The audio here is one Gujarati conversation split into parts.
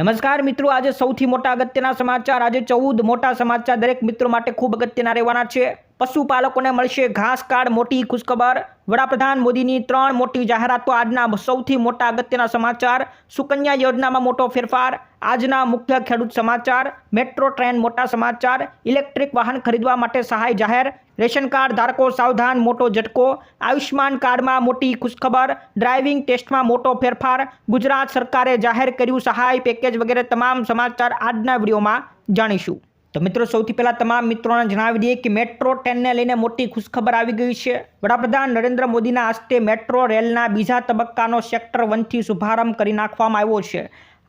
નમસ્કાર મિત્રો, આજે સૌથી મોટા અગત્યના સમાચાર, આજે ચૌદ મોટા સમાચાર દરેક મિત્રો માટે ખૂબ અગત્યના રહેવાના છે. પશુપાલકોને મળશે ઘાસ કાર્ડ મોટી ખુશખબર. વડાપ્રધાન મોદીની ત્રણ મોટી જાહેરાતો આજના સૌથી મોટા અગત્યના સમાચાર. સુકન્યા યોજનામાં મોટો ફેરફાર. આજના મુખ્ય ખેડૂત સમાચાર, મેટ્રો ટ્રેન મોટા સમાચાર, ઇલેક્ટ્રિક વાહન ખરીદવા માટે સહાય જાહેર, રેશન કાર્ડ ધારકો સાવધાન, મોટો ઝટકો આયુષ્માન કાર્ડમાં મોટી ખુશખબર, ડ્રાઇવિંગ ટેસ્ટમાં મોટો ફેરફાર, ગુજરાત સરકારે જાહેર કર્યું સહાય પેકેજ વગેરે તમામ સમાચાર આજના વિડીયોમાં જાણીશું. તો મિત્રો, સૌથી પહેલાં તમામ મિત્રોને જણાવી દઈએ કે મેટ્રો ટ્રેનને લઈને મોટી ખુશખબર આવી ગઈ છે. વડાપ્રધાન નરેન્દ્ર મોદીના હસ્તે મેટ્રો રેલના બીજા તબક્કાનો સેક્ટર વનથી શુભારંભ કરી નાખવામાં આવ્યો છે.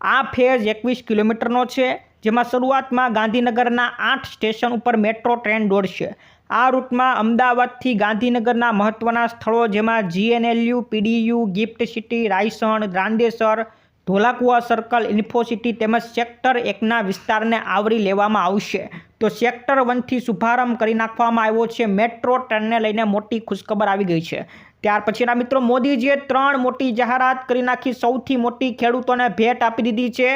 આ ફેઝ એકવીસ કિલોમીટરનો છે, જેમાં શરૂઆતમાં ગાંધીનગરના આઠ સ્ટેશન ઉપર મેટ્રો ટ્રેન દોડશે. આ રૂટમાં અમદાવાદથી ગાંધીનગરના મહત્ત્વના સ્થળો જેમાં GNLU, PDU, gift city, Raysan, Randesar, Dholakuva circle, Infocity તેમજ સેક્ટર એકના વિસ્તારને આવરી લેવામાં આવશે. તો સેક્ટર વનથી શુભારંભ કરી નાખવામાં આવ્યો છે. મેટ્રો ટ્રેનને લઈને મોટી ખુશખબર આવી ગઈ છે. ત્યાર પછીના મિત્રો મોદીજીએ ત્રણ મોટી જાહેરાત કરી નાખી. સૌથી મોટી ખેડૂતોને ભેટ આપી દીધી છે.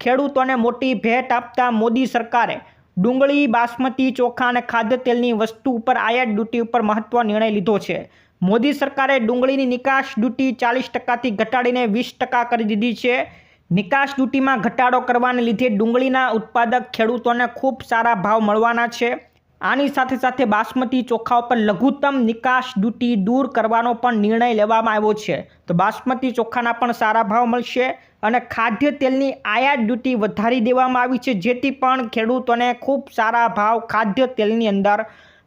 ખેડૂતોને મોટી ભેટ આપતા મોદી સરકારે ડુંગળી, બાસમતી, ચોખા અને ખાદ્ય તેલની વસ્તુ ઉપર આયાત ડ્યુટી ઉપર મહત્વ નિર્ણય લીધો છે. મોદી સરકારે ડુંગળીની નિકાસ ડ્યુટી ચાલીસ ટકાથી ઘટાડીને વીસ ટકા કરી દીધી છે. નિકાસ ડ્યુટીમાં ઘટાડો કરવાને લીધે ડુંગળીના ઉત્પાદક ખેડૂતોને ખૂબ સારા ભાવ મળવાના છે. આની સાથે સાથે બાસમતી ચોખા ઉપર લઘુત્તમ નિકાસ ડ્યુટી દૂર કરવાનો પણ નિર્ણય લેવામાં આવ્યો છે. તો બાસમતી ચોખાના પણ સારા ભાવ મળશે અને ખાદ્ય તેલની આયાત ડ્યુટી વધારી દેવામાં આવી છે, જેથી પણ ખેડૂતોને ખૂબ સારા ભાવ ખાદ્ય તેલની અંદર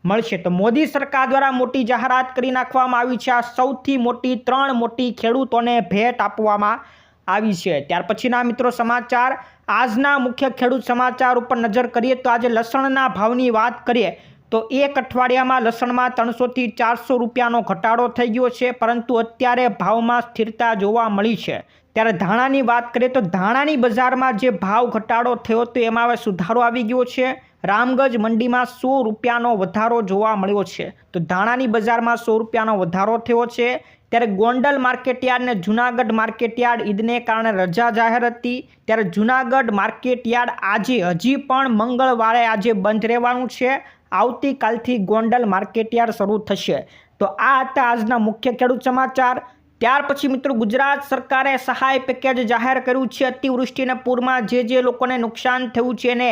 મળશે. તો મોદી સરકાર દ્વારા મોટી જાહેરાત કરી નાખવામાં આવી છે. આ સૌથી મોટી ત્રણ મોટી ખેડૂતોને ભેટ આપવામાં આવી છે. ત્યાર પછીના મિત્રો સમાચાર. આજના મુખ્ય ખેડૂત સમાચાર ઉપર નજર કરીએ તો આજે લસણના ભાવની વાત કરીએ તો એક અઠવાડિયામાં લસણમાં ત્રણસોથી ચારસો રૂપિયાનો ઘટાડો થઈ ગયો છે, પરંતુ અત્યારે ભાવમાં સ્થિરતા જોવા મળી છે. ત્યારે ધાણાની વાત કરીએ તો ધાણાની બજારમાં જે ભાવ ઘટાડો થયો તો એમાં હવે સુધારો આવી ગયો છે. રામગજ મંડીમાં સો રૂપિયાનો વધારો જોવા મળ્યો છે. તો ધાણાની બજારમાં સો રૂપિયાનો વધારો થયો છે. ત્યારે ગોંડલ માર્કેટયાર્ડ અને જુનાગઢ માર્કેટયાર્ડ ઈદને કારણે રજા જાહેર હતી. ત્યારે જુનાગઢ માર્કેટયાર્ડ આજે હજી પણ મંગળવારે આજે બંધ રહેવાનું છે. આવતીકાલથી ગોંડલ માર્કેટયાર્ડ શરૂ થશે. તો આ હતા આજના મુખ્ય ખેડૂત સમાચાર. ત્યાર પછી મિત્રો ગુજરાત સરકારે સહાય પેકેજ જાહેર કર્યું છે. અતિવૃષ્ટિના પૂરમાં જે જે લોકોને નુકસાન થયું છે એને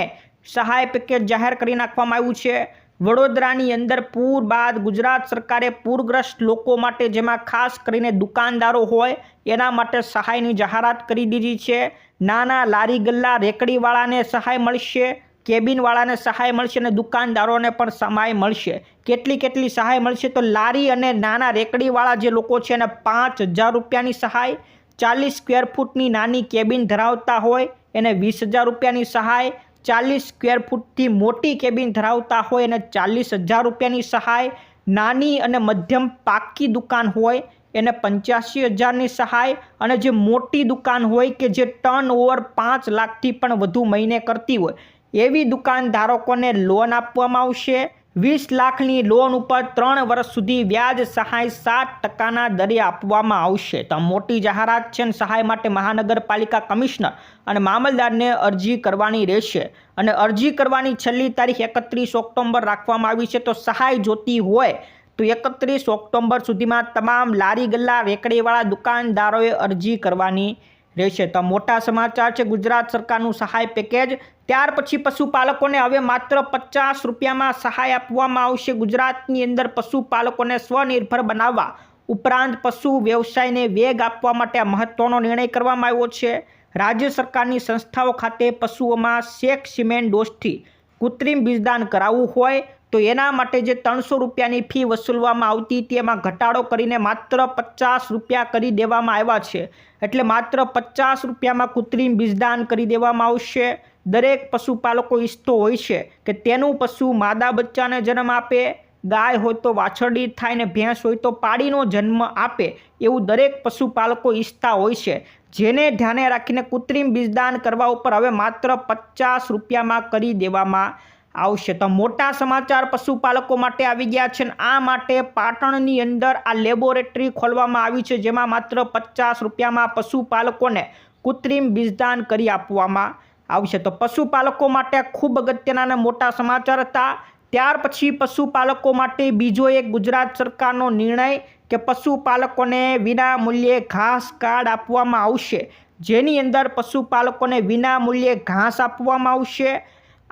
સહાય પેકેજ જાહેર કરી નાખવામાં આવ્યું છે. વડોદરાની અંદર પૂર બાદ ગુજરાત સરકારે પૂરગ્રસ્ત લોકો માટે જેમાં ખાસ કરીને દુકાનદારો હોય, એના માટે સહાયની જાહેરાત કરી દીધી છે. નાના લારી ગલ્લા રેકડીવાળાને સહાય મળશે, કેબિનવાળાને સહાય મળશે અને દુકાનદારોને પણ સહાય મળશે. કેટલી કેટલી સહાય મળશે તો લારી અને નાના રેકડીવાળા જે લોકો છે એને પાંચ હજાર રૂપિયાની સહાય, ચાલીસ સ્ક્વેર ફૂટની નાની કેબિન ધરાવતા હોય એને વીસ હજાર રૂપિયાની સહાય ચાલીસ સ્ક્વેર ફૂટથી મોટી કેબિન ધરાવતા હોય એને ચાલીસ હજાર રૂપિયાની સહાય, નાની અને મધ્યમ પાકી દુકાન હોય, એને પંચ્યાસી હજારની સહાય અને જે મોટી દુકાન હોય કે જે ટર્ન ઓવર પાંચ લાખથી પણ વધુ મહિને કરતી હોય, એવી દુકાનધારકોને લોન આપવામાં આવશે. વીસ લાખની લોન ઉપર ત્રણ વર્ષ સુધી વ્યાજ સહાય સાત ટકાના દરે આપવામાં આવશે. તો મોટી જાહેરાત છે અને સહાય માટે મહાનગરપાલિકા કમિશનર અને મામલદારને અરજી કરવાની રહેશે. અને અરજી કરવાની છેલ્લી તારીખ એકત્રીસ ઓક્ટોબર રાખવામાં આવી છે. તો સહાય જોતી હોય તો એકત્રીસ ઓક્ટોબર સુધીમાં તમામ લારી ગલ્લા રેકડીવાળા દુકાનદારોએ અરજી કરવાની રહેશે. તો મોટા સમાચાર છે, ગુજરાત સરકારનું સહાય પેકેજ. ત્યાર પછી પશુપાલકોને હવે માત્ર પચાસ રૂપિયામાં સહાય આપવામાં આવશે. ગુજરાતની અંદર પશુપાલકોને સ્વનિર્ભર બનાવવા ઉપરાંત પશુ વ્યવસાયને વેગ આપવા માટે મહત્વનો નિર્ણય કરવામાં આવ્યો છે. રાજ્ય સરકારની સંસ્થાઓ ખાતે પશુઓમાં શેક સિમેન્ટ ડોઝથી કૃત્રિમ બીજદાન કરાવવું હોય તો એના માટે જે ત્રણસો રૂપિયાની ફી વસૂલવામાં આવતી હતી, એમાં ઘટાડો કરીને માત્ર પચાસ રૂપિયા કરી દેવામાં આવ્યા છે. એટલે માત્ર પચાસ રૂપિયામાં કૃત્રિમ બીજદાન કરી દેવામાં આવશે. દરેક પશુપાલકો ઈચ્છતો હોય છે કે તેનું પશુ માદા બચ્ચાને જન્મ આપે, ગાય હોય તો વાછરડી થાય ને ભેંસ હોય તો પાડીનો જન્મ આપે એવું દરેક પશુપાલકો ઈચ્છતા હોય છે. જેને ધ્યાને રાખીને કૃત્રિમ બીજદાન કરવા ઉપર હવે માત્ર પચાસ રૂપિયામાં કરી દેવામાં આવશે. તો મોટા સમાચાર પશુપાલકો માટે આવી ગયા છે આ માટે પાટણની અંદર આ લેબોરેટરી ખોલવામાં આવી છે, જેમાં માત્ર પચાસ રૂપિયામાં પશુપાલકોને કૃત્રિમ બીજદાન કરી આપવામાં આવશે. તો પશુપાલકો માટે ખૂબ અગત્યના મોટા સમાચાર હતા. ત્યાર પછી પશુપાલકો માટે બીજો એક ગુજરાત સરકારનો નિર્ણય કે પશુપાલકોને વિના મૂલ્યે ઘાસ કાર્ડ આપવામાં આવશે. જેની અંદર પશુપાલકોને વિના મૂલ્યે ઘાસ આપવામાં આવશે.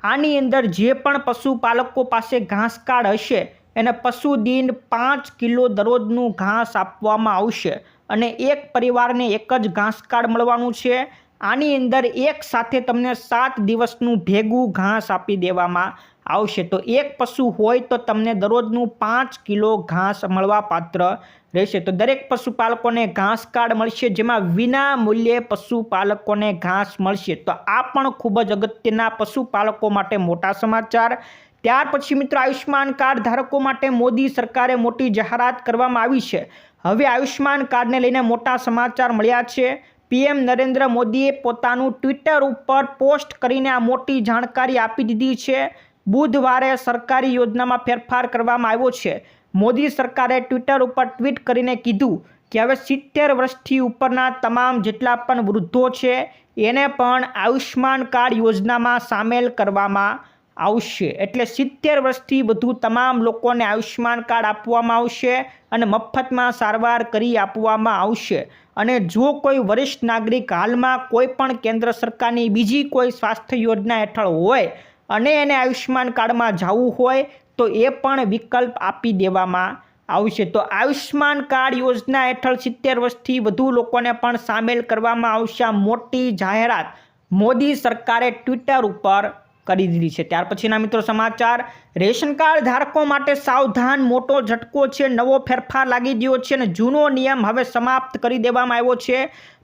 આની અંદર જે પણ પશુપાલકો પાસે ઘાસ કાર્ડ હશે, એને પશુ દિન પાંચ કિલો દરરોજનું ઘાસ આપવામાં આવશે અને એક પરિવારને એક જ ઘાસ કાર્ડ મળવાનું છે. આની અંદર એક સાથે તમને સાત દિવસનું ભેગું ઘાસ આપી દેવામાં આવશે. તો એક પશુ હોય તો તમને દરરોજનું પાંચ કિલો ઘાસ મળવા પાત્ર રહેશે. તો દરેક પશુપાલકોને ઘાસ કાર્ડ મળશે, જેમાં વિના મૂલ્યે પશુપાલકોને ઘાસ મળશે. તો આ પણ ખૂબ જ અગત્યના પશુપાલકો માટે મોટા સમાચાર. ત્યાર પછી મિત્રો, આયુષ્યમાન કાર્ડ ધારકો માટે મોદી સરકારે મોટી જાહેરાત કરવામાં આવી છે. હવે આયુષ્યમાન કાર્ડને લઈને મોટા સમાચાર મળ્યા છે. પીએમ નરેન્દ્ર મોદીએ પોતાનું ટ્વિટર ઉપર પોસ્ટ કરીને આ મોટી જાણકારી આપી દીધી છે. બુધવારે સરકારી યોજનામાં ફેરફાર કરવામાં આવ્યો છે. મોદી સરકારે ટ્વિટર ઉપર ટ્વીટ કરીને કીધું કે હવે સિત્તેર વર્ષથી ઉપરના તમામ જેટલા પણ વૃદ્ધો છે, એને પણ આયુષ્યમાન કાર્ડ યોજનામાં સામેલ કરવામાં આવશે. એટલે સિત્તેર વર્ષથી વધુ તમામ લોકોને આયુષ્યમાન કાર્ડ આપવામાં આવશે અને મફતમાં સારવાર કરી આપવામાં આવશે. અને જો કોઈ વરિષ્ઠ નાગરિક હાલમાં કોઈ પણ કેન્દ્ર સરકારની બીજી કોઈ સ્વાસ્થ્ય યોજના હેઠળ હોય અને એને આયુષ્યમાન કાર્ડમાં જવું હોય તો એ પણ વિકલ્પ આપી દેવામાં આવશે. તો આયુષ્યમાન કાર્ડ યોજના હેઠળ સિત્તેર વર્ષથી વધુ લોકોને પણ સામેલ કરવામાં આવશે મોટી જાહેરાત મોદી સરકારે ટ્વિટર ઉપર કરી દીધી છે. ત્યાર પછીના મિત્રો સમાચાર. રેશન કાર્ડ ધારકો માટે સાવધાન, મોટો ઝટકો છે, નવો ફેરફાર લાગી ગયો છે અને જૂનો નિયમ હવે સમાપ્ત કરી દેવામાં આવ્યો છે.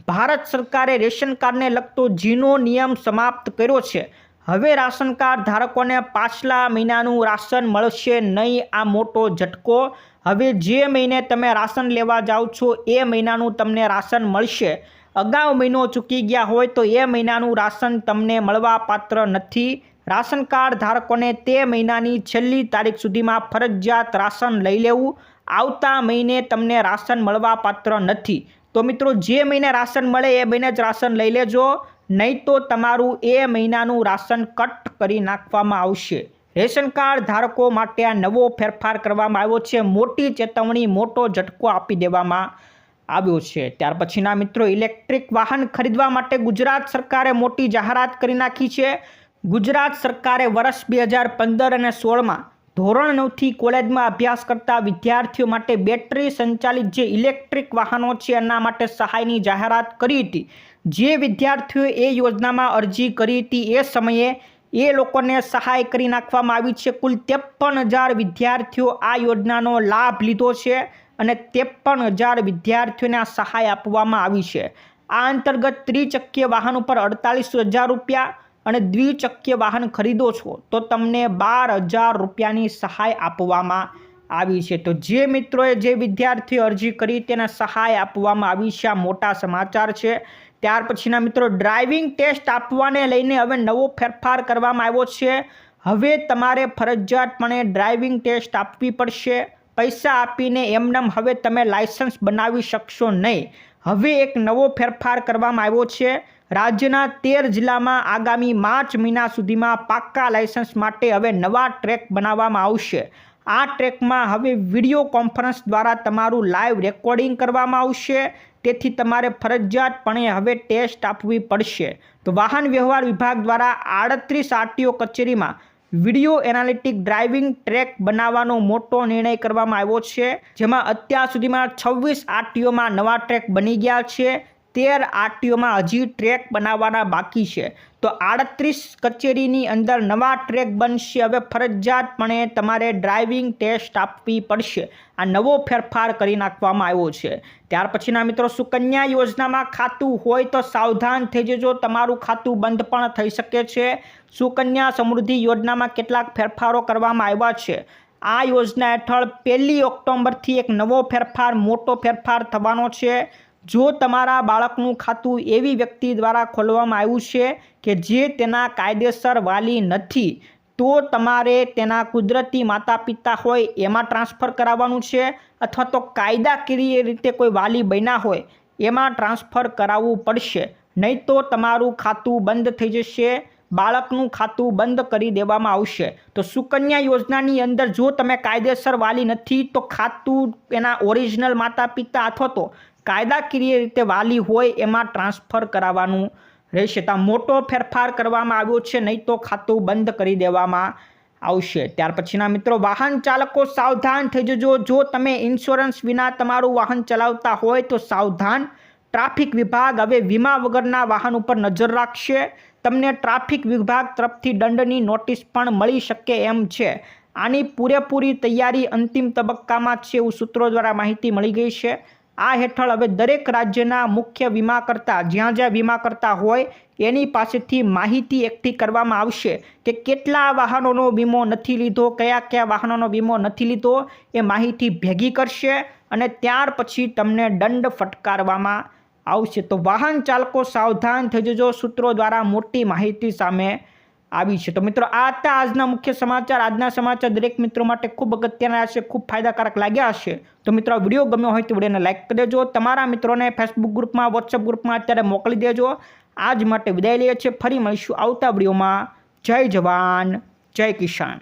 ભારત સરકારે રેશન કાર્ડને લગતો જૂનો નિયમ સમાપ્ત કર્યો છે. હવે રાશન કાર્ડ ધારકોને પાછલા મહિનાનું રાશન મળશે નહીં, આ મોટો ઝટકો. હવે જે મહિને તમે રાશન લેવા જાઓ છો, એ મહિનાનું તમને રાશન મળશે. અગાઉ મહિનો ચૂકી ગયા હોય તો એ મહિનાનું રાશન તમને મળવા પાત્ર નથી. રાશન કાર્ડ ધારકોને તે મહિનાની છેલ્લી તારીખ સુધીમાં ફરજિયાત રાશન લઈ લેવું. આવતા મહિને તમને રાશન મળવા પાત્ર નથી. તો મિત્રો, જે મહિને રાશન મળે એ મહિને જ રાશન લઈ લેજો. નહીં તો તમારું એ મહિનાનું રાશન કટ કરી નાખવામાં આવશે. રેશન કાર્ડ ધારકો માટે આ નવો ફેરફાર કરવામાં આવ્યો છે. મોટી ચેતવણી, મોટો ઝટકો આપી દેવામાં આવ્યો છે. ત્યાર પછીના મિત્રો, ઇલેક્ટ્રિક વાહન ખરીદવા માટે ગુજરાત સરકારે મોટી જાહેરાત કરી નાખી છે. ગુજરાત સરકારે વર્ષ બે હજાર પંદર અને સોળમાં ધોરણ નવથી કોલેજમાં અભ્યાસ કરતા વિદ્યાર્થીઓ માટે બેટરી સંચાલિત જે ઇલેક્ટ્રિક વાહનો છે, એના માટે સહાયની જાહેરાત કરી હતી. જે વિદ્યાર્થીઓએ એ યોજનામાં અરજી કરી હતી એ સમયે એ લોકોને સહાય કરી નાખવામાં આવી છે. કુલ ત્રેપન હજાર વિદ્યાર્થીઓ આ યોજનાનો લાભ લીધો છે અને ત્રેપન હજાર વિદ્યાર્થીઓને સહાય આપવામાં આવી છે. આ અંતર્ગત ત્રિચક્કીય વાહન ઉપર અડતાલીસ હજાર રૂપિયા અને દ્વિચક્કીય વાહન ખરીદો છો તો તમને બાર હજાર રૂપિયાની સહાય આપવામાં આવી છે. તો જે મિત્રોએ જે વિદ્યાર્થીઓ અરજી કરી તેને સહાય આપવામાં આવી છે. આ મોટા સમાચાર છે. ત્યાર પછીના મિત્રો ડ્રાઇવિંગ ટેસ્ટ આપવાને લઈને હવે નવો ફેરફાર કરવામાં આવ્યો છે. હવે તમારે ફરજિયાતપણે ડ્રાઇવિંગ ટેસ્ટ આપવી પડશે. પૈસા આપીને એમનેમ હવે તમે લાયસન્સ બનાવી શકશો નહીં. હવે એક નવો ફેરફાર કરવામાં આવ્યો છે. રાજ્યના તેર જિલ્લામાં આગામી માર્ચ મહિના સુધીમાં પાક્કા લાયસન્સ માટે હવે નવા ટ્રેક બનાવવામાં આવશે. આ ટ્રેકમાં હવે વીડિયો કોન્ફરન્સ દ્વારા તમારું લાઈવ રેકોર્ડિંગ કરવામાં આવશે. તેથી તમારે ફરજિયાતપણે હવે ટેસ્ટ આપવી પડશે. તો વાહન વ્યવહાર વિભાગ દ્વારા આડત્રીસ આરટીઓ કચેરીમાં વીડિયો એનાલિટિક ડ્રાઇવિંગ ટ્રેક બનાવવાનો મોટો નિર્ણય કરવામાં આવ્યો છે, જેમાં અત્યાર સુધીમાં છવ્વીસ આરટીઓમાં નવા ટ્રેક બની ગયા છે. તેર આરટીઓમાં હજી ટ્રેક બનાવવાના બાકી છે. તો આડત્રીસ કચેરીની અંદર નવા ટ્રેક બનશે. હવે ફરજિયાતપણે તમારે ડ્રાઇવિંગ ટેસ્ટ આપવી પડશે. આ નવો ફેરફાર કરી નાખવામાં આવ્યો છે. ત્યાર પછીના મિત્રો, સુકન્યા યોજનામાં ખાતું હોય તો સાવધાન થઈ જજો તમારું ખાતું બંધ પણ થઈ શકે છે. સુકન્યા સમૃદ્ધિ યોજનામાં કેટલાક ફેરફારો કરવામાં આવ્યા છે. આ યોજના હેઠળ પહેલી ઓક્ટોબરથી એક નવો ફેરફાર, મોટો ફેરફાર થવાનો છે. જો તમારા બાળકનું ખાતું એવી વ્યક્તિ દ્વારા ખોલવામાં આવ્યું છે કે જે તેના કાયદેસર વાલી નથી, તો તમારે તેના કુદરતી માતા પિતા હોય એમાં ટ્રાન્સફર કરાવવાનું છે અથવા તો કાયદાકીય રીતે કોઈ વાલી બન્યા હોય એમાં ટ્રાન્સફર કરાવવું પડશે. નહીં તો તમારું ખાતું બંધ થઈ જશે, બાળકનું ખાતું બંધ કરી દેવામાં આવશે. તો સુકન્યા યોજનાની અંદર જો તમે કાયદેસર વાલી નથી, તો ખાતું એના ઓરિજિનલ માતા પિતા અથવા તો કાયદાકીય રીતે વાલી હોય એમાં ટ્રાન્સફર કરાવવાનું રહેશે. ત્યાં મોટો ફેરફાર કરવામાં આવ્યો છે, નહીં તો ખાતું બંધ કરી દેવામાં આવશે. ત્યાર પછીના મિત્રો, વાહન ચાલકો સાવધાન થઈ જજો. જો તમે ઇન્સ્યોરન્સ વિના તમારું વાહન ચલાવતા હોય તો સાવધાન. ટ્રાફિક વિભાગ હવે વીમા વગરના વાહન ઉપર નજર રાખશે. તમને ટ્રાફિક વિભાગ તરફથી દંડની નોટિસ પણ મળી શકે એમ છે. આની પૂરેપૂરી તૈયારી અંતિમ તબક્કામાં છે એવું સૂત્રો દ્વારા માહિતી મળી ગઈ છે. આ હેઠળ હવે દરેક રાજ્યના મુખ્ય વીમાકર્તા, જ્યાં જ્યાં વીમાકર્તા હોય, એની પાસેથી માહિતી એકઠી કરવામાં આવશે કે કેટલા વાહનોનો વીમો નથી લીધો, કયા કયા વાહનોનો વીમો નથી લીધો, એ માહિતી ભેગી કરશે અને ત્યાર પછી તમને દંડ ફટકારવામાં આવશે. તો વાહન ચાલકો સાવધાન થઈ જજો સૂત્રો દ્વારા મોટી માહિતી સામે આવી છે. તો મિત્રો, આ હતા આજના મુખ્ય સમાચાર. આજના સમાચાર દરેક મિત્રો માટે ખૂબ અગત્યના હશે, ખૂબ ફાયદાકારક લાગ્યા હશે. તો મિત્રો વીડિયો ગમ્યો હોય તો વિડીયોને લાઇક કરી દેજો. તમારા મિત્રોને ફેસબુક ગ્રુપમાં વોટ્સઅપ ગ્રુપમાં અત્યારે મોકલી દેજો. આજ માટે વિદાય લઈએ છીએ. ફરી મળીશું આવતા વિડીયોમાં. જય જવાન, જય કિસાન.